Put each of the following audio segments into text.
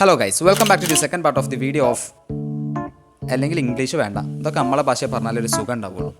Hello guys welcome back to the second part of the video of അല്ലെങ്കിൽ English വേണ്ട. ഇതൊക്കെ നമ്മളെ ഭാഷ പറഞ്ഞാൽ ഒരു സുഖം ഉണ്ടാവുള്ളൂ?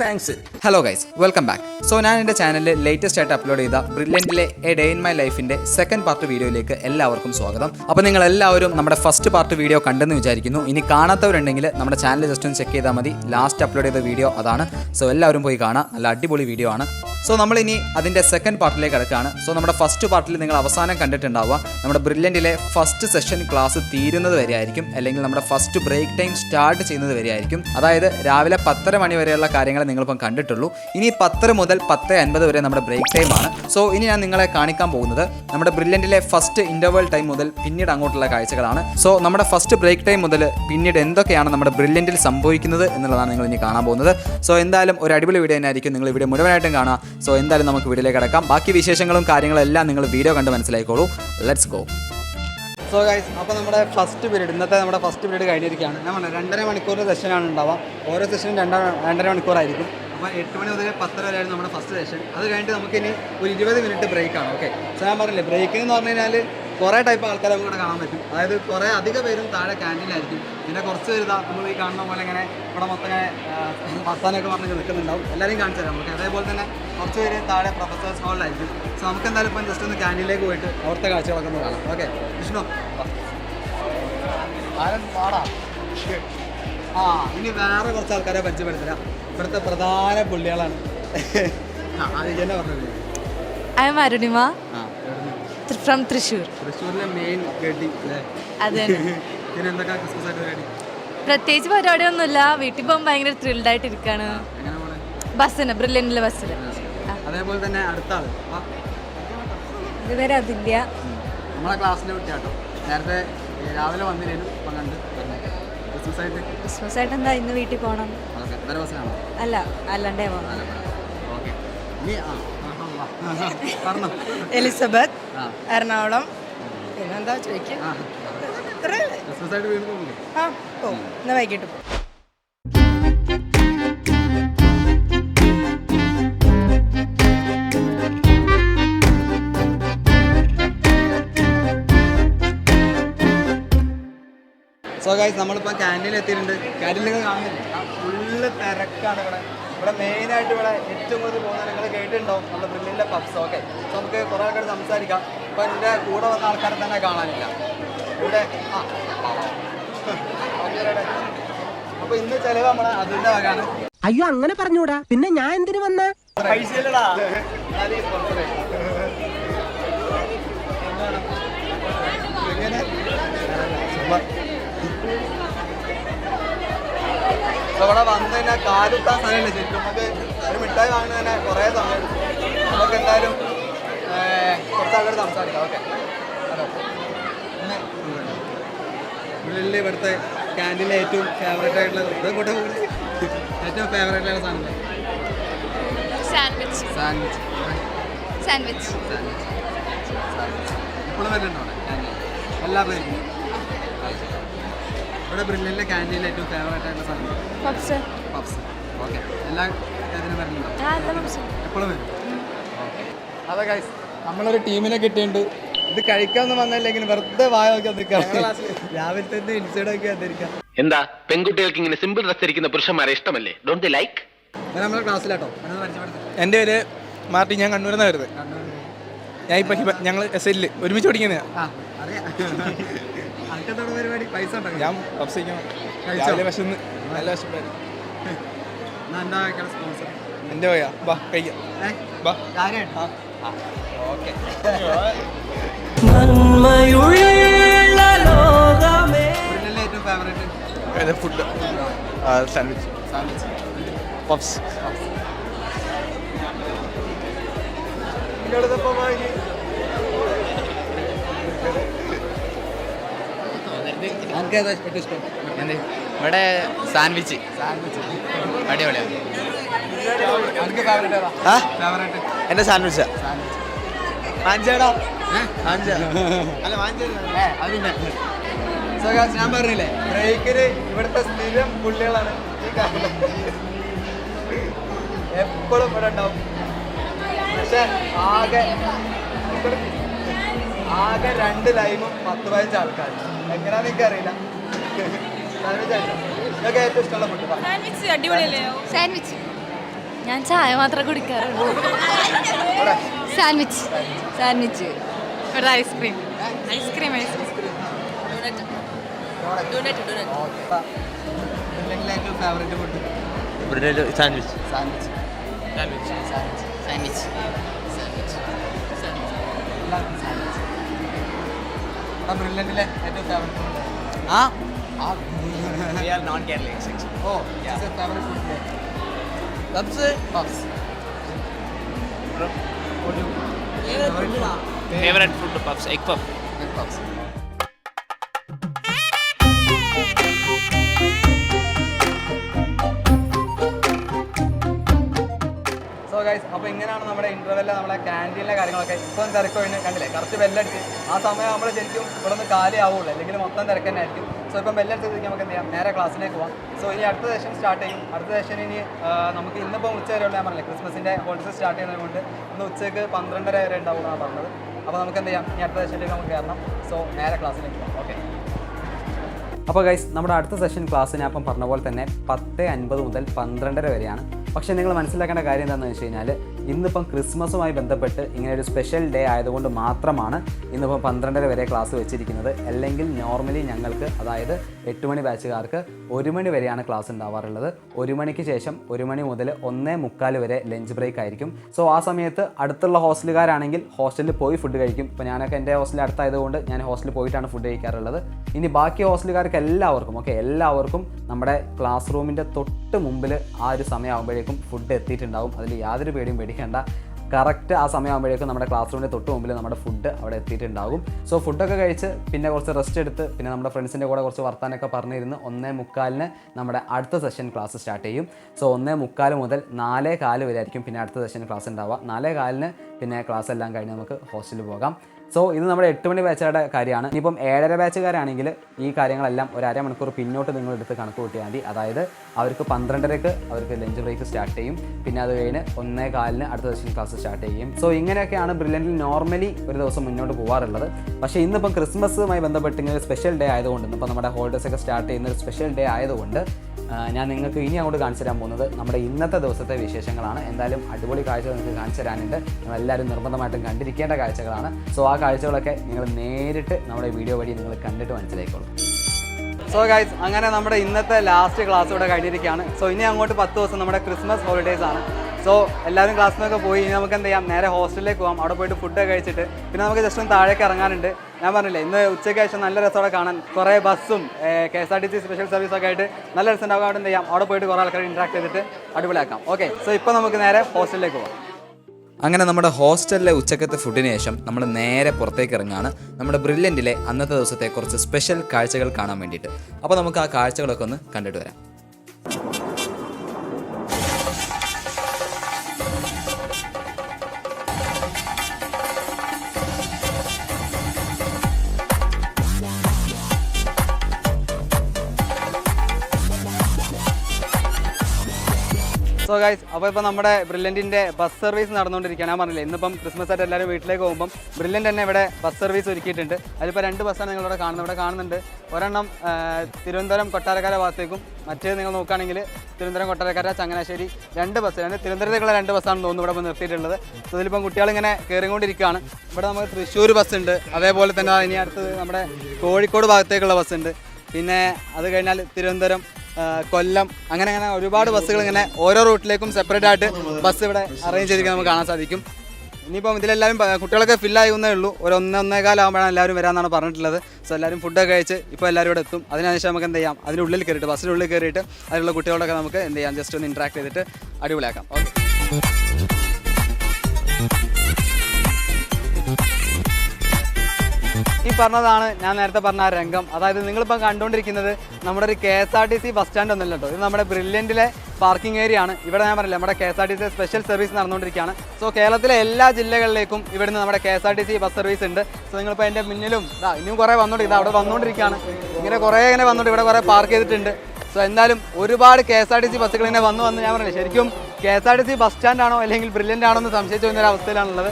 Thanks. Hello guys welcome back so ഞാൻ എന്റെ ചാനലിൽ ലേറ്റസ്റ്റ് ആയിട്ട് അപ്ലോഡ് ചെയ്ത ബ്രില്യന്റിലെ എ ഡേ ഇൻ മൈ ലൈഫിന്റെ സെക്കൻഡ് പാർട്ട് വീഡിയോയിലേക്ക് എല്ലാവർക്കും സ്വാഗതം. അപ്പോൾ നിങ്ങൾ എല്ലാവരും നമ്മുടെ ഫസ്റ്റ് പാർട്ട് വീഡിയോ കണ്ടെന്ന് വിചാരിക്കുന്നു. ഇനി കാണാത്തവരുണ്ടെങ്കിൽ നമ്മുടെ ചാനൽ ജസ്റ്റ് ഒന്ന് ചെക്ക് ചെയ്താൽ മതി. ലാസ്റ്റ് അപ്ലോഡ് ചെയ്ത വീഡിയോ അതാണ്. സോ എല്ലാവരും പോയി കാണാം. നല്ല അടിപൊളി വീഡിയോ ആണ്. സോ നമ്മളിനി അതിന്റെ സെക്കൻഡ് പാർട്ടിലേക്ക് കിടക്കുകയാണ്. സോ നമ്മുടെ ഫസ്റ്റ് പാർട്ടിൽ നിങ്ങൾ അവസാനം കണ്ടിട്ടുണ്ടാവുക. നമ്മുടെ ബ്രില്യന്റിലെ ഫസ്റ്റ് സെഷൻ ക്ലാസ് തീരുന്നത് വരെ ആയിരിക്കും അല്ലെങ്കിൽ നമ്മുടെ ഫസ്റ്റ് ബ്രേക്ക് ടൈം സ്റ്റാർട്ട് ചെയ്യുന്നത് വരെ ആയിരിക്കും അതായത് രാവിലെ പത്തര മണി വരെയുള്ള കാര്യങ്ങൾ നിങ്ങളിപ്പം കണ്ടിട്ടുള്ളൂ. ഇനി പത്തര മുതൽ പത്ത് അൻപത് വരെ നമ്മുടെ ബ്രേക്ക് ടൈമാണ് സോ ഇനി ഞാൻ നിങ്ങളെ കാണിക്കാൻ പോകുന്നത് നമ്മുടെ ബ്രില്യന്റിലെ ഫസ്റ്റ് ഇന്റർവൽ ടൈം മുതൽ പിന്നീട് അങ്ങോട്ടുള്ള കാഴ്ചകളാണ്. സോ നമ്മുടെ ഫസ്റ്റ് ബ്രേക്ക് ടൈം മുതൽ പിന്നീട് എന്തൊക്കെയാണ് നമ്മുടെ ബ്രില്യന്റിൽ സംഭവിക്കുന്നത് എന്നുള്ളതാണ് നിങ്ങൾ ഇനി കാണാൻ പോകുന്നത്. സോ എന്തായാലും ഒരു അടിപൊളി വീഡിയോ തന്നെയായിരിക്കും. നിങ്ങൾ ഇവിടെ മുഴുവനായിട്ടും കാണുക. സോ എന്തായാലും നമുക്ക് വീഡിയോയിലേക്ക് കിടക്കാം. ബാക്കി വിശേഷങ്ങളും കാര്യങ്ങളും എല്ലാം നിങ്ങൾ വീഡിയോ കണ്ട് മനസ്സിലാക്കിക്കോളൂ ലെറ്റ്സ് ഗോ സോ ഗൈസ് അപ്പോൾ നമ്മുടെ ഫസ്റ്റ് പീരീഡ് ഇന്നത്തെ നമ്മുടെ ഫസ്റ്റ് പീരീഡ് കഴിഞ്ഞിരിക്കുകയാണ്. ഞാൻ പറഞ്ഞു രണ്ടര മണിക്കൂർ സെഷനാണ് ഉണ്ടാവുക. ഓരോ സെഷനും രണ്ട രണ്ടര മണിക്കൂറായിരിക്കും അപ്പോൾ എട്ട് മണി മുതൽ പത്തര വരെയായിരുന്നു നമ്മുടെ ഫസ്റ്റ് സെഷൻ അത് കഴിഞ്ഞിട്ട് നമുക്കിനി ഒരു ഇരുപത് മിനിറ്റ് ബ്രേക്കാണ് ഓക്കെ സോ ഞാൻ പറഞ്ഞില്ലേ ബ്രേക്കിംഗ് എന്ന് പറഞ്ഞു കഴിഞ്ഞാൽ കുറേ ടൈപ്പ് ആൾക്കാരെ നമുക്ക് ഇവിടെ കാണാൻ പറ്റും. അതായത് കുറേ അധിക പേരും താഴെ ക്യാന്റീനിലായിരിക്കും പിന്നെ കുറച്ച് പേര് ഇതാ നമ്മൾ ഈ കാണുന്ന പോലെ ഇങ്ങനെ ഇവിടെ മൊത്തം ഇങ്ങനെ വർത്താനൊക്കെ പറഞ്ഞ് നിൽക്കുന്നുണ്ടാവും എല്ലാവരെയും കാണിച്ചു തരാം നമുക്ക്. അതേപോലെ തന്നെ കുറച്ച് പേര് താഴെ പ്രൊഫസേഴ്സ് ഹോളിലായിരിക്കും സോ നമുക്ക് എന്തായാലും ഇപ്പം ജസ്റ്റ് ഒന്ന് ക്യാന്റീനിലേക്ക് പോയിട്ട് അവിടുത്തെ കാഴ്ചകളൊക്കെ ഒന്ന് കാണാം. ഓക്കെ വിഷ്ണു. ആ ഇനി വേറെ കുറച്ച് ആൾക്കാരെ പരിചയപ്പെടുത്തരാം. ഇവിടുത്തെ പ്രധാന പുള്ളികളാണ്. ആ അത് എന്നെ പറഞ്ഞത് ഐ എം അരുണിമ ആ? ഫ്രം തൃശ്ശൂർ. പ്രത്യേകിച്ച് അതെ പരിപാടി പ്രത്യേകിച്ച് പരിപാടിയൊന്നുമില്ല. വീട്ടിൽ പോകുമ്പോൾ ഭയങ്കര ത്രിൽഡ് ആയിട്ട് ഇരിക്കാണ്. ബസ്സിന് പോണേ? ബസ്സിന് അതേപോലെ തന്നെ അടുത്ത ആൾ വാ. ഇതുവരെ അതില്ല. നമ്മളെ ക്ലാസ്സിലെ കുട്ടിയാട്ടോ. നേരത്തെ രാവിലെ വന്നില്ലേലും ഇപ്പം കണ്ട് വന്നു. ക്രിസ്മസ് ആയിട്ട്? എന്താ ഇന്ന് വീട്ടിൽ പോകണം അല്ല അല്ലാണ്ടേ പോകണം ഓക്കെ. എലിസബത്ത് എറണാകുളം. പിന്നെന്താ ചോദിക്കുക ആ. വൈകിട്ട് സോ ഗൈസ് നമ്മളിപ്പോൾ ക്യാന്റീനിൽ എത്തിയിട്ടുണ്ട്. ക്യാന്റീനിൽ കാണുന്നില്ല? ഫുള്ള് തിരക്കാണ് ഇവിടെ. ഇവിടെ മെയിനായിട്ട് ഇവിടെ ഏറ്റവും കൂടുതൽ പോകുന്ന നിങ്ങൾ കേട്ടിട്ടുണ്ടാവും നമ്മുടെ ബ്രില്ലിന്റെ പബ്സ് ഓക്കെ സോ നമുക്ക് കുറേ ആൾക്കാർ സംസാരിക്കാം. അപ്പോൾ എന്റെ കൂടെ വന്ന ആൾക്കാരെ തന്നെ കാണാനില്ല. ഇവിടെ ആ അപ്പോൾ ഇന്ന് ചിലവ് നമ്മൾ അതിന്റെ വകാണ് അയ്യോ അങ്ങനെ പറഞ്ഞൂടാ. പിന്നെ ഞാൻ എന്തിനു വന്ന? പൈസയില്ലടാ. ഇവിടെ വന്നു കഴിഞ്ഞാൽ കാലുത്താൻ സമയമില്ല ശരിക്കും നമുക്ക് ഒരു മിഠായി വാങ്ങുന്ന തന്നെ കുറേ സമയം. നമുക്ക് എന്തായാലും കുറച്ച് ആൾക്കാർ സംസാരിക്കാം. ഓക്കെ. ഹലോ. ഉള്ളിൽ ഇവിടുത്തെ ക്യാന്റീനിലെ ഏറ്റവും ഫേവറേറ്റ് ആയിട്ടുള്ള ഇത് കൂടെ കൂടി ഏറ്റവും ഫേവറേറ്റ് ആയിട്ടുള്ള സാധനം സാൻഡ്വിച്ച് സാൻഡ്വിച്ച് സാൻഡ്വിച്ച് സാൻഡ്വിച്ച് ഇപ്പോഴും വരുന്നുണ്ടോ അവിടെ? എല്ലാ പേരും ഇവിടെ ബ്രില്ലിന്റെ ക്യാന്റീനിൽ ഏറ്റവും ഫേവറേറ്റ് ആയിട്ടുള്ള സാധനം പപ്സ് പപ്സ് ഓക്കെ. എല്ലാ ഇതിനും വരുന്നുണ്ടോ? ആ എല്ലാ പപ്സ് എപ്പോഴും വരും? അതെ ഗൈസ് നമ്മളൊരു ടീമിനെ കിട്ടിയിട്ടുണ്ട്. ഇത് കഴിക്കാമെന്ന് വന്നില്ലെങ്കിൽ വെറുതെ വായ രാവിലെ തന്നെ ഇൻസൈഡ് വന്നിരിക്കാം? എന്താ? പെൺകുട്ടികൾക്ക് ഇങ്ങനെ സിമ്പിൾ ഡ്രസ് ധരിക്കുന്ന പുരുഷന്മാരെ ഇഷ്ടമല്ലേ? ഡോണ്ട് ലൈക്ക് നമ്മുടെ ക്ലാസ്സിലാട്ടോ എന്റെ പേര് മാർട്ടി ഞാൻ കണ്ണൂരിൽ വരുന്നത്. ഞാൻ ഇപ്പം ഞങ്ങൾ എസ് എല്ലിൽ ഒരുമിച്ച് പഠിക്കുന്നതാണ് ആ അറിയാം. അനക്കെന്താണ് പരിപാടി? പൈസ ഞാൻ പപ്സിക്കണം? രാവിലെ വിശന്ന്. നല്ല വിശപ്പായിരുന്നു. എന്റെ പോയാ ബാ കഴിക്കാം. ബാ. ഓക്കെ. ഏറ്റവും ഫേവറേറ്റ് ഫുഡ് സാൻഡ്വിച്ച് പപ്സ് എനിക്ക് ഏതാ ഏറ്റവും ഇഷ്ടം? എന്ത്? ഇവിടെ സാൻഡ്വിച്ച് സാൻഡ്വിച്ച് അടിപൊളിയാണ് എന്റെ സാൻഡ്വിച്ചാ വാഞ്ചേടാ അല്ല വാഞ്ചേടാ ഞാൻ പറഞ്ഞില്ലേ ബ്രേക്കിന് ഇവിടുത്തെ സ്ഥിരം പുള്ളികളാണ്. ഈ എപ്പോഴും ഇവിടെ ഉണ്ടാവും. പക്ഷെ ആകെ ആകെ രണ്ട് ലൈമും പത്ത് പതിനഞ്ച് ആൾക്കാർ എങ്ങനെയാണെന്ന് എനിക്ക് അറിയില്ല നിങ്ങൾക്ക് ഏറ്റവും ഇഷ്ടമുള്ള ഫുഡ് സാൻഡ്വിച്ച് ഞാൻ ചായ മാത്രമേ കുടിക്കാറുള്ളൂ. സാൻഡ്വിച്ച് സാൻഡ്വിച്ച് ഇവിടെ ice cream ice cream ice cream favourite food sandwich sandwich sandwich sandwich sandwich ബ്രില്യന്റിലെ ഏറ്റവും ഫേവറേറ്റ് ഫുഡ് ആ? നോൺ കേരളീയ സെക്ഷൻ ഓ favourite food puffs puffs favourite food puffs egg puff puffs so guys അപ്പോൾ ഇങ്ങനെയാണ് നമ്മുടെ ഇന്റർവെല്ലിൽ നമ്മുടെ ക്യാന്റീനിലെ കാര്യങ്ങളൊക്കെ ഇപ്പം തിരക്ക് കഴിഞ്ഞ് കണ്ടില്ലേ? കറക്റ്റ് ബെല്ലടിച്ച് ആ സമയം നമ്മൾ ശരിക്കും ഇവിടെ നിന്ന് കാലി ആവുള്ളൂ അല്ലെങ്കിൽ മൊത്തം തിരക്ക് തന്നെ ആയിരിക്കും സോ ഇപ്പം ബെല്ലടിച്ചതിലേക്ക് നമുക്ക് എന്ത് ചെയ്യാം നേരെ ക്ലാസ്സിലേക്ക് പോകാം സോ ഇനി അടുത്ത സെഷൻ സ്റ്റാർട്ട് ചെയ്യും. അടുത്ത സെഷൻ ഇനി നമുക്ക് ഇന്നിപ്പം ഉച്ച വരെ ഞാൻ പറഞ്ഞില്ലേ? ക്രിസ്മസിന്റെ ഹോളിഡേസ് സ്റ്റാർട്ട് ചെയ്യുന്നത് കൊണ്ട് ഇന്ന് ഉച്ചയ്ക്ക് പന്ത്രണ്ടര വരെ ഉണ്ടാവും എന്നാണ് പറഞ്ഞത്. അപ്പോൾ നമുക്ക് എന്ത് ചെയ്യാം ഇനി അടുത്ത സെഷനിലേക്ക് നമുക്ക് കയറണം. സോ നേരെ ക്ലാസ്സിലേക്ക് പോകാം ഓക്കെ അപ്പോൾ ഗൈസ് നമ്മുടെ അടുത്ത സെഷൻ ക്ലാസ് ഞാൻ അപ്പം പറഞ്ഞ പോലെ തന്നെ പത്ത് അൻപത് മുതൽ പന്ത്രണ്ടര വരെയാണ് പക്ഷേ നിങ്ങൾ മനസ്സിലാക്കേണ്ട കാര്യം എന്താണെന്ന് വെച്ച് കഴിഞ്ഞാൽ ഇന്നിപ്പം ക്രിസ്മസുമായി ബന്ധപ്പെട്ട് ഇങ്ങനെ ഒരു സ്പെഷ്യൽ ഡേ ആയതുകൊണ്ട് മാത്രമാണ് ഇന്നിപ്പം പന്ത്രണ്ടര വരെ ക്ലാസ് വെച്ചിരിക്കുന്നത്. അല്ലെങ്കിൽ നോർമലി ഞങ്ങൾക്ക് അതായത് എട്ട് മണി ബാച്ചുകാർക്ക് ഒരു മണി വരെയാണ് ക്ലാസ് ഉണ്ടാവാറുള്ളത്. ഒരു മണിക്ക് ശേഷം ഒരു മണി മുതൽ ഒന്നേ മുക്കാൽ വരെ ലഞ്ച് ബ്രേക്ക് ആയിരിക്കും. സോ ആ സമയത്ത് അടുത്തുള്ള ഹോസ്റ്റലുകാരാണെങ്കിൽ ഹോസ്റ്റലിൽ പോയി ഫുഡ് കഴിക്കും. ഇപ്പോൾ ഞാനൊക്കെ എന്റെ ഹോസ്റ്റലിൽ അടുത്തായതുകൊണ്ട് ഞാൻ ഹോസ്റ്റലിൽ പോയിട്ടാണ് ഫുഡ് കഴിക്കാറുള്ളത്. ഇനി ബാക്കി ഹോസ്റ്റലുകാർക്ക് എല്ലാവർക്കും ഓക്കെ എല്ലാവർക്കും നമ്മുടെ ക്ലാസ് റൂമിന്റെ തൊട്ട് മുമ്പിൽ ആ ഒരു സമയമാകുമ്പോഴേക്കും ഫുഡ് എത്തിയിട്ടുണ്ടാവും. അതിൽ യാതൊരു പേടിയും പേടിക്കേണ്ട. കറക്റ്റ് ആ സമയമാകുമ്പോഴേക്കും നമ്മുടെ ക്ലാസ് റൂമിന്റെ തൊട്ട് മുമ്പിൽ നമ്മുടെ ഫുഡ് അവിടെ എത്തിയിട്ടുണ്ടാകും. സോ ഫുഡൊക്കെ കഴിച്ച് പിന്നെ കുറച്ച് റെസ്റ്റ് എടുത്ത് പിന്നെ നമ്മുടെ ഫ്രണ്ട്സിന്റെ കൂടെ കുറച്ച് വർത്താനൊക്കെ പറഞ്ഞിരുന്ന് ഒന്നേ മുക്കാലിന് നമ്മുടെ അടുത്ത സെഷൻ ക്ലാസ് സ്റ്റാർട്ട് ചെയ്യും. സോ ഒന്നേ മുക്കാൽ മുതൽ നാലേ കാൽ വരെ ആയിരിക്കും പിന്നെ അടുത്ത സെഷൻ ക്ലാസ് ഉണ്ടാവുക. നാലേ കാലിന് പിന്നെ ക്ലാസ് എല്ലാം കഴിഞ്ഞ് നമുക്ക് ഹോസ്റ്റലിൽ പോകാം. സോ ഇത് നമ്മുടെ എട്ട് മണി ബാച്ചുകാരുടെ കാര്യമാണ്. ഇനിയിപ്പം ഏഴര ബാച്ചുകാരാണെങ്കിൽ ഈ കാര്യങ്ങളെല്ലാം ഒരു അര മണിക്കൂർ പിന്നോട്ട് നിങ്ങൾ എടുത്ത് കണക്ക് കൂട്ടിയാൽ മതി. അതായത് അവർക്ക് പന്ത്രണ്ടരക്ക് അവർക്ക് ലഞ്ച് ബ്രേക്ക് സ്റ്റാർട്ട് ചെയ്യും. പിന്നെ അത് കഴിഞ്ഞ് ഒന്നേ കാലിന് അടുത്ത ദിവസം ക്ലാസ് സ്റ്റാർട്ട് ചെയ്യും. സോ ഇങ്ങനെയൊക്കെയാണ് ബ്രില്യന്റിൽ നോർമലി ഒരു ദിവസം മുന്നോട്ട് പോകാറുള്ളത് പക്ഷേ ഇന്നിപ്പം ക്രിസ്മസുമായി ബന്ധപ്പെട്ട് ഇങ്ങനെ സ്പെഷ്യൽ ഡേ ആയതുകൊണ്ട് ഇന്നിപ്പോൾ നമ്മുടെ ഹോൾഡേഴ്സ് ഒക്കെ സ്റ്റാർട്ട് ചെയ്യുന്ന ഒരു സ്പെഷ്യൽ ഡേ ആയതുകൊണ്ട് ഞാൻ നിങ്ങൾക്ക് ഇനി അങ്ങോട്ട് കാണിച്ചു തരാൻ പോകുന്നത് നമ്മുടെ ഇന്നത്തെ ദിവസത്തെ വിശേഷങ്ങളാണ്. എന്തായാലും അടിപൊളി കാഴ്ചകൾ നിങ്ങൾക്ക് കാണിച്ചു തരാനുണ്ട്. നിങ്ങൾ എല്ലാവരും നിർബന്ധമായിട്ടും കണ്ടിരിക്കേണ്ട കാഴ്ചകളാണ്. സോ ആ കാഴ്ചകളൊക്കെ നിങ്ങൾ നേരിട്ട് നമ്മുടെ വീഡിയോ വഴി നിങ്ങൾ കണ്ടിട്ട് മനസ്സിലായിക്കോളും. സോ ഗൈസ് അങ്ങനെ നമ്മുടെ ഇന്നത്തെ ലാസ്റ്റ് ക്ലാസ് ഇവിടെ കഴിഞ്ഞിരിക്കുകയാണ്. സോ ഇനി അങ്ങോട്ട് പത്ത് ദിവസം നമ്മുടെ ക്രിസ്മസ് ഹോളിഡേയ്സ് ആണ്. സോ എല്ലാവരും ക്ലാസ്സിൽ നിന്നൊക്കെ പോയി ഇനി നമുക്ക് എന്ത് ചെയ്യാം? നേരെ ഹോസ്റ്റലിലേക്ക് പോകാം അവിടെ പോയിട്ട് ഫുഡ് കഴിച്ചിട്ട്. പിന്നെ നമുക്ക് ജസ്റ്റ് ഒന്ന് താഴേക്ക് ഇറങ്ങാനുണ്ട്. ഞാൻ പറഞ്ഞില്ലേ ഇന്ന് ഉച്ചയ്ക്ക് ശേഷം നല്ല രസത്തോടെ കാണാൻ. കുറേ ബസ്സും K S R T C special service ഒക്കെ ആയിട്ട് നല്ല രസം ഉണ്ടാവും. അവിടെ എന്ത് ചെയ്യാം? അവിടെ പോയിട്ട് കുറേ ആൾക്കാർ ഇൻട്രാക്ട് ചെയ്തിട്ട് അടിപൊളിയാക്കാം. ഓക്കെ സോ ഇപ്പോൾ നമുക്ക് നേരെ ഹോസ്റ്റലിലേക്ക് പോകാം അങ്ങനെ നമ്മുടെ ഹോസ്റ്റലിലെ ഉച്ചക്കത്തെ ഫുഡിന് ശേഷം നമ്മൾ നേരെ പുറത്തേക്ക് ഇറങ്ങുകയാണ്. നമ്മുടെ ബ്രില്യന്റിലെ അന്നത്തെ ദിവസത്തെ കുറച്ച് സ്പെഷ്യൽ കാഴ്ചകൾ കാണാൻ വേണ്ടിയിട്ട്. അപ്പോൾ നമുക്ക് ആ കാഴ്ചകളൊക്കെ ഒന്ന് കണ്ടിട്ട് വരാം. സോ ഗൈസ് അപ്പോൾ ഇപ്പോൾ നമ്മുടെ ബ്രില്യന്റിന്റെ ബസ് സർവീസ് നടന്നുകൊണ്ടിരിക്കുകയാണ്. ഞാൻ പറഞ്ഞില്ലേ ഇന്നിപ്പം ക്രിസ്മസ് ആയിട്ട് എല്ലാവരും വീട്ടിലേക്ക് പോകുമ്പം ബ്രില്യന്റ് തന്നെ ഇവിടെ ബസ് സർവീസ് ഒരുക്കിയിട്ടുണ്ട്. അതിലിപ്പോൾ രണ്ട് ബസ്സാണ് നിങ്ങളിവിടെ കാണുന്നത്. ഇവിടെ കാണുന്നുണ്ട് ഒരെണ്ണം തിരുവനന്തപുരം കൊട്ടാരക്കര ഭാഗത്തേക്കും മറ്റേത് നിങ്ങൾ നോക്കുകയാണെങ്കിൽ തിരുവനന്തപുരം കൊട്ടാരക്കര ചങ്ങനാശ്ശേരി രണ്ട് ബസ് രണ്ട് തിരുവനന്തപുരത്തേക്കുള്ള രണ്ട് ബസ്സാണ് തോന്നുന്നു ഇവിടെ ഇപ്പോൾ നിർത്തിയിട്ടുള്ളത് സോ ഇതിലിപ്പം കുട്ടികളിങ്ങനെ കയറിക്കൊണ്ടിരിക്കുകയാണ് ഇവിടെ നമുക്ക് തൃശ്ശൂർ ബസ് ഉണ്ട്. അതേപോലെ തന്നെ ഇനി അടുത്തത് നമ്മുടെ കോഴിക്കോട് ഭാഗത്തേക്കുള്ള ബസ് ഉണ്ട്. പിന്നെ അത് കഴിഞ്ഞാൽ തിരുവനന്തപുരം കൊല്ലം അങ്ങനെ അങ്ങനെ ഒരുപാട് ബസ്സുകൾ ഇങ്ങനെ ഓരോ റൂട്ടിലേക്കും സെപ്പറേറ്റ് ആയിട്ട് ബസ് ഇവിടെ അറേഞ്ച് ചെയ്തിരിക്കുന്നത് നമുക്ക് കാണാൻ സാധിക്കും. ഇനിയിപ്പം ഇതിലെല്ലാവരും കുട്ടികളൊക്കെ കുട്ടികളൊക്കെ ഫില്ലാകുന്നേ ഉള്ളൂ. ഒരു ഒന്ന് ഒന്നേകാലാകുമ്പോഴാണ് എല്ലാവരും വരാമെന്നാണ് പറഞ്ഞിട്ടുള്ളത്. സോ എല്ലാവരും ഫുഡൊക്കെ കഴിച്ച് ഇപ്പോൾ എല്ലാവരും ഇവിടെ എത്തും. അതിനനുസരിച്ച് നമുക്ക് എന്ത് ചെയ്യാം? അതിനുള്ളിൽ കയറിയിട്ട് ബസ്സിനുള്ളിൽ കയറിയിട്ട് അതിലുള്ള കുട്ടികളൊക്കെ നമുക്ക് എന്ത് ചെയ്യാം? ജസ്റ്റ് ഒന്ന് ഇൻട്രാക്ട് ചെയ്തിട്ട് അടിപൊളിയാക്കാം. ഓക്കെ പറഞ്ഞതാണ് ഞാൻ നേരത്തെ പറഞ്ഞ ആ രംഗം. അതായത് നിങ്ങളിപ്പം കണ്ടുകൊണ്ടിരിക്കുന്നത് നമ്മുടെ ഒരു K S R T C bus stand ഒന്നല്ല കേട്ടോ ഇത് നമ്മുടെ ബ്രില്യന്റിലെ പാർക്കിംഗ് ഏരിയ ആണ്. ഇവിടെ ഞാൻ പറഞ്ഞില്ല നമ്മുടെ K S R T C special service നടന്നുകൊണ്ടിരിക്കുകയാണ്. സോ കേരളത്തിലെ എല്ലാ ജില്ലകളിലേക്കും ഇവിടുന്ന് നമ്മുടെ K S R T C bus service ഉണ്ട്. സോ നിങ്ങളിപ്പോൾ എന്റെ മുന്നിലും ഇതാ ഇനിയും കുറേ വന്നുകൊണ്ട് ഇതാ അവിടെ വന്നുകൊണ്ടിരിക്കുകയാണ് ഇങ്ങനെ കുറേ ഇങ്ങനെ വന്നുകൊണ്ട് ഇവിടെ കുറേ പാർക്ക് ചെയ്തിട്ടുണ്ട്. സോ എന്തായാലും ഒരുപാട് K S R T C ബസ്സുകൾ ഇങ്ങനെ വന്ന് വന്ന് ഞാൻ പറഞ്ഞില്ല ശരിക്കും K S R T C bus സ്റ്റാൻഡാണോ അല്ലെങ്കിൽ ബ്രില്യന്റ് ആണോ എന്ന് സംശയിച്ചു വരുന്ന ഒരു അവസ്ഥയിലാണുള്ളത്.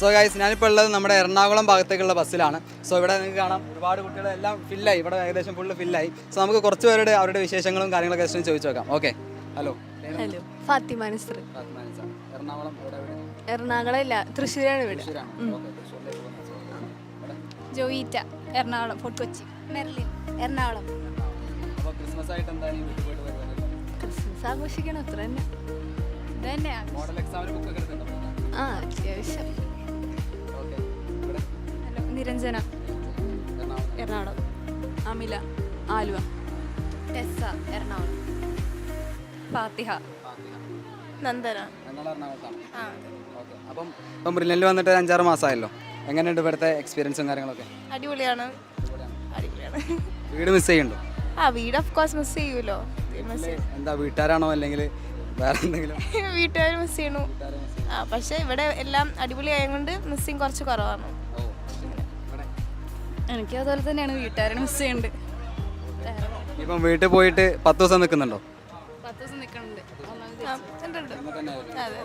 സോ ഗൈസ് ഞാനിപ്പോൾ ഉള്ളത് നമ്മുടെ എറണാകുളം ഭാഗത്തേക്കുള്ള ബസ്സിലാണ്. സോ ഇവിടെ നിങ്ങൾക്ക് കാണാം ഒരുപാട് കുട്ടികളെല്ലാം ഫില്ലായി ഇവിടെ ഏകദേശം ഫുള്ള് ഫില്ലായി സോ നമുക്ക് കുറച്ച് പേരുടെ അവരുടെ വിശേഷങ്ങളും കാര്യങ്ങളൊക്കെ ജസ്റ്റ് ചോദിച്ചു നോക്കാം. Okay hello hello Fathima Nasr Ernakulam? Ernakulam ഇല്ല തൃശ്ശൂരാണ് ഇവിടെ. Joyita Ernakulam fort Kochi Merlin Ernakulam. Christmas ആയിട്ട് എന്താണ് ക്രിസ്മസ് ആഘോഷിക്കണം അത്ര തന്നെ മോഡൽ എക്സാമിന് ബുക്കൊക്കെ എടുത്തിട്ടുണ്ടോ? ആ അത്യാവശ്യം. ഓക്കേ. ഇവിടെ? ഹലോ നിരഞ്ജന. എറണാകുളം. എറണാകുളം. അമില. ആലുവ. ടെസ്സ എറണാകുളം. ഫാത്തിഹ. നന്ദന. ഞങ്ങൾ എറണാകുളത്താണ്. ഓക്കെ. അപ്പം ഇപ്പം വന്നിട്ട് ഒരു അഞ്ചാറ് മാസമായല്ലോ. എങ്ങനെയുണ്ട് ഇവിടുത്തെ എക്സ്പീരിയൻസും കാര്യങ്ങളൊക്കെ? അടിപൊളിയാണ്. അടിപൊളിയാണ്. വീട് മിസ് ചെയ്യുന്നുണ്ടോ? ആ വീട് ഓഫ് കോഴ്സ് മിസ് ചെയ്യൂലോ എന്താ വീട്ടുകാരാണോ അല്ലെങ്കിൽ വേറെ എന്തെങ്കിലും വീട്ടുകാർ മിസ് ചെയ്യണു. ആ പക്ഷെ ഇവിടെ എല്ലാം അടിപൊളി ആയതുകൊണ്ട് മിസ്സിങ് കുറച്ച് കുറവാണ്. ഓ ഇവിടെ? എനിക്ക് അതുപോലെ തന്നെയാണ് വീട്ടുകാരെ മിസ് ചെയ്യണ്ട്. ഇപ്പം വീട്ടിൽ പോയിട്ട് പത്ത് ദിവസം നിൽക്കുന്നുണ്ടോ? പത്ത് ദിവസം. അതെ അതെ.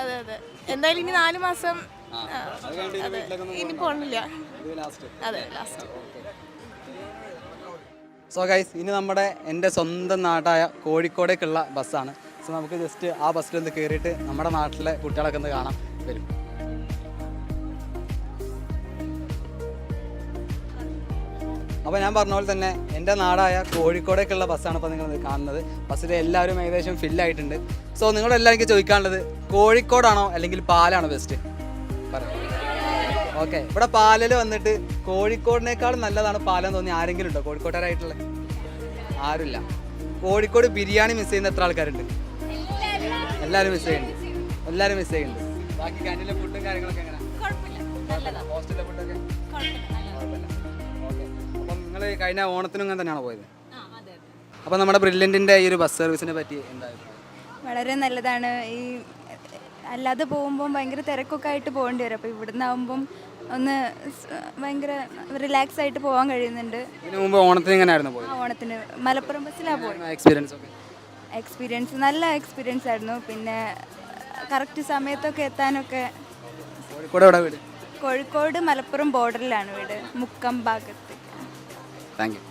അതെ അതെ. എന്തായാലും ഇനി നാല് മാസം ഇനി പോണില്ല. അതെ ലാസ്റ്റ് സോ ഗൈസ് ഇനി നമ്മുടെ എന്റെ സ്വന്തം നാടായ കോഴിക്കോടേക്കുള്ള ബസ്സാണ്. സോ നമുക്ക് ജസ്റ്റ് ആ ബസ്സിൽ ഒന്ന് കയറിയിട്ട് നമ്മുടെ നാട്ടിലെ കുട്ടികളൊക്കെ ഒന്ന് കാണാം. വരും. അപ്പോൾ ഞാൻ പറഞ്ഞ പോലെ തന്നെ എന്റെ നാടായ കോഴിക്കോടേക്കുള്ള ബസ്സാണ് ഇപ്പോൾ നിങ്ങൾ കാണുന്നത്. ബസ്സിൽ എല്ലാവരും ഏകദേശം ഫില്ലായിട്ടുണ്ട് സോ നിങ്ങളെല്ലാം എനിക്ക് ചോദിക്കാനുള്ളത് കോഴിക്കോടാണോ അല്ലെങ്കിൽ പാലാണോ ബെസ്റ്റ് പറയാം. ഓക്കെ. ഇവിടെ പാലൽ വന്നിട്ട് കോഴിക്കോടിനേക്കാൾ നല്ലതാണ് പാലം തോന്നി ആരെങ്കിലും ഉണ്ടോ? കോഴിക്കോട്ടുകാരായിട്ടുള്ള? ആരുമില്ല. കോഴിക്കോട് ബിരിയാണി മിസ് ചെയ്യുന്ന എത്ര ആൾക്കാരുണ്ട്? എല്ലാവരും മിസ് ചെയ്യുന്നുണ്ട്. എല്ലാവരും മിസ് ചെയ്യുന്നുണ്ട്. ബാക്കി ക്യാന്റീനിലെ ഫുഡും കാര്യങ്ങളൊക്കെ എങ്ങനെ ഹോസ്റ്റലിലെ ഫുഡൊക്കെ. അപ്പം നിങ്ങൾ കഴിഞ്ഞ ഓണത്തിനും ഇങ്ങനെ തന്നെയാണോ പോയത്? അപ്പം നമ്മുടെ ബ്രില്യന്റിന്റെ ഈ ഒരു ബസ് സർവീസിനെ പറ്റി എന്തായിരുന്നു വളരെ നല്ലതാണ്. ഈ അല്ലാതെ പോകുമ്പം ഭയങ്കര തിരക്കൊക്കെ ആയിട്ട് പോകേണ്ടി വരും. അപ്പോൾ ഇവിടുന്ന് ആകുമ്പം ഒന്ന് ഭയങ്കര റിലാക്സ് ആയിട്ട് പോകാൻ കഴിയുന്നുണ്ട്. ഇതിനു മുമ്പ് ഓണത്തിന് എങ്ങനെയായിരുന്നു ആ പോയത് ഓണത്തിന് മലപ്പുറം ബസ്സിലാണ് പോയത്. എക്സ്പീരിയൻസ് ഒക്കെ. എക്സ്പീരിയൻസ് നല്ല എക്സ്പീരിയൻസ് ആയിരുന്നു. പിന്നെ കറക്റ്റ് സമയത്തൊക്കെ എത്താനൊക്കെ കോഴിക്കോട് എവിടെ വീട്? കോഴിക്കോട് മലപ്പുറം ബോർഡറിലാണ് വീട്. മുക്കം ഭാഗത്തേക്ക് താങ്ക് യു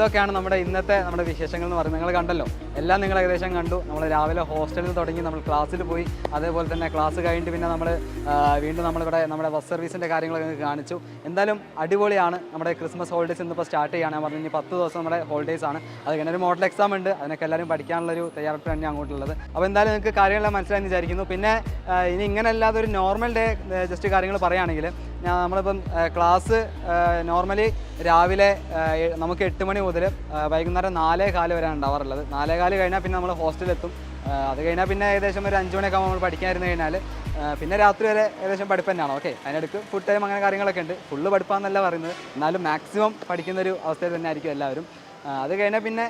ഇതൊക്കെയാണ് നമ്മുടെ ഇന്നത്തെ നമ്മുടെ വിശേഷങ്ങൾ എന്ന് പറയുന്നത്. നിങ്ങൾ കണ്ടല്ലോ. എല്ലാം നിങ്ങൾ ഏകദേശം കണ്ടു. നമ്മൾ രാവിലെ ഹോസ്റ്റലിൽ തുടങ്ങി നമ്മൾ ക്ലാസ്സിൽ പോയി. അതേപോലെ തന്നെ ക്ലാസ് കഴിഞ്ഞിട്ട് പിന്നെ നമ്മൾ വീണ്ടും നമ്മളിവിടെ നമ്മുടെ ബസ് സർവീസിന്റെ കാര്യങ്ങളൊക്കെ നിങ്ങൾക്ക് കാണിച്ചു. എന്തായാലും അടിപൊളിയാണ്. നമ്മുടെ ക്രിസ്മസ് ഹോളിഡേസ് ഇന്നിപ്പോൾ സ്റ്റാർട്ട് ചെയ്യാണ്. പറഞ്ഞു ഇനി പത്ത് ദിവസം നമ്മുടെ ഹോളിഡേസ് ആണ്. അത് കഴിഞ്ഞ ഒരു മോഡൽ എക്സാം ഉണ്ട്. അതിനൊക്കെ എല്ലാവരും പഠിക്കാനുള്ളൊരു തയ്യാറെടുപ്പ് തന്നെ അങ്ങോട്ടുള്ളത്. അപ്പോൾ എന്തായാലും നിങ്ങൾക്ക് കാര്യങ്ങളെല്ലാം മനസ്സിലായെന്ന് വിചാരിക്കുന്നു. പിന്നെ ഇനി ഇങ്ങനെ അല്ലാതെ ഒരു നോർമൽ ഡേ ജസ്റ്റ് കാര്യങ്ങൾ പറയുകയാണെങ്കിൽ നമ്മളിപ്പം ക്ലാസ് നോർമലി രാവിലെ നമുക്ക് എട്ട് മണി മുതൽ വൈകുന്നേരം നാലേ കാൽ വരെയാണ് ഉണ്ടാവാറുള്ളത്. നാലേ കാൽ കഴിഞ്ഞാൽ പിന്നെ നമ്മൾ ഹോസ്റ്റലിലെത്തും എത്തും അത് കഴിഞ്ഞാൽ പിന്നെ ഏകദേശം ഒരു അഞ്ച് മണിയൊക്കെ നമ്മൾ പഠിക്കാതിരുന്ന് കഴിഞ്ഞാൽ പിന്നെ രാത്രി വരെ ഏകദേശം പഠിപ്പ് തന്നെയാണ്. ഓക്കെ അതിനിടയ്ക്ക് ഫുഡ് ടൈം അങ്ങനെ കാര്യങ്ങളൊക്കെ ഉണ്ട്. ഫുള്ള് പഠിപ്പാന്നല്ല പറയുന്നത്. എന്നാലും മാക്സിമം പഠിക്കുന്ന ഒരു അവസ്ഥയിൽ തന്നെ ആയിരിക്കും എല്ലാവരും അത് കഴിഞ്ഞാൽ പിന്നെ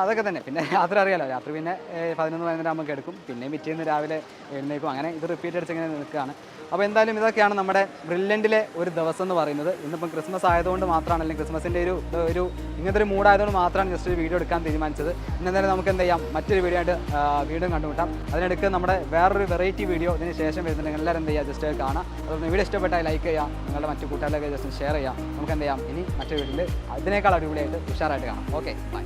അതൊക്കെ തന്നെ. പിന്നെ രാത്രി അറിയാലോ രാത്രി പിന്നെ പതിനൊന്ന് പതിനൊന്നര ആകുമ്പോൾ എടുക്കും പിന്നെ പിറ്റേന്ന് രാവിലെ എഴുന്നേക്കും അങ്ങനെ ഇത് റിപ്പീറ്റ് അടിച്ച് ഇങ്ങനെ നിൽക്കുകയാണ്. അപ്പോൾ എന്തായാലും ഇതൊക്കെയാണ് നമ്മുടെ ബ്രില്യന്റിലെ ഒരു ദിവസം എന്ന് പറയുന്നത്. ഇന്നിപ്പം ക്രിസ്മസ് ആയതുകൊണ്ട് മാത്രമാണ് അല്ലെങ്കിൽ ക്രിസ്മസിന്റെ ഒരു ഒരു ഇങ്ങനത്തെ ഒരു മൂഡായതുകൊണ്ട് മാത്രമാണ് ജസ്റ്റ് ഒരു വീഡിയോ എടുക്കാൻ തീരുമാനിച്ചത്. ഇന്ന് എന്തായാലും നമുക്ക് എന്ത് ചെയ്യാം? മറ്റൊരു വീഡിയോ ആയിട്ട് വീണ്ടും കണ്ടുമുട്ടാം. അതിനിടയ്ക്ക് നമ്മുടെ വേറൊരു വെറൈറ്റി വീഡിയോ ഇതിന് ശേഷം വരുന്നുണ്ടെങ്കിൽ എല്ലാവരും എന്ത് ചെയ്യുക ജസ്റ്റ് കാണാം. അതുപോലെ വീഡിയോ ഇഷ്ടപ്പെട്ടാൽ ലൈക്ക് ചെയ്യുക നിങ്ങളുടെ മറ്റു കൂട്ടുകാരിലൊക്കെ ജസ്റ്റ് ഷെയർ ചെയ്യാം. നമുക്ക് എന്ത് ചെയ്യാം? ഇനി മറ്റൊരു വീട്ടിൽ അതിനേക്കാൾ അടിപൊളിയായിട്ട് ഉഷാറായിട്ട് കാണാം. Okay bye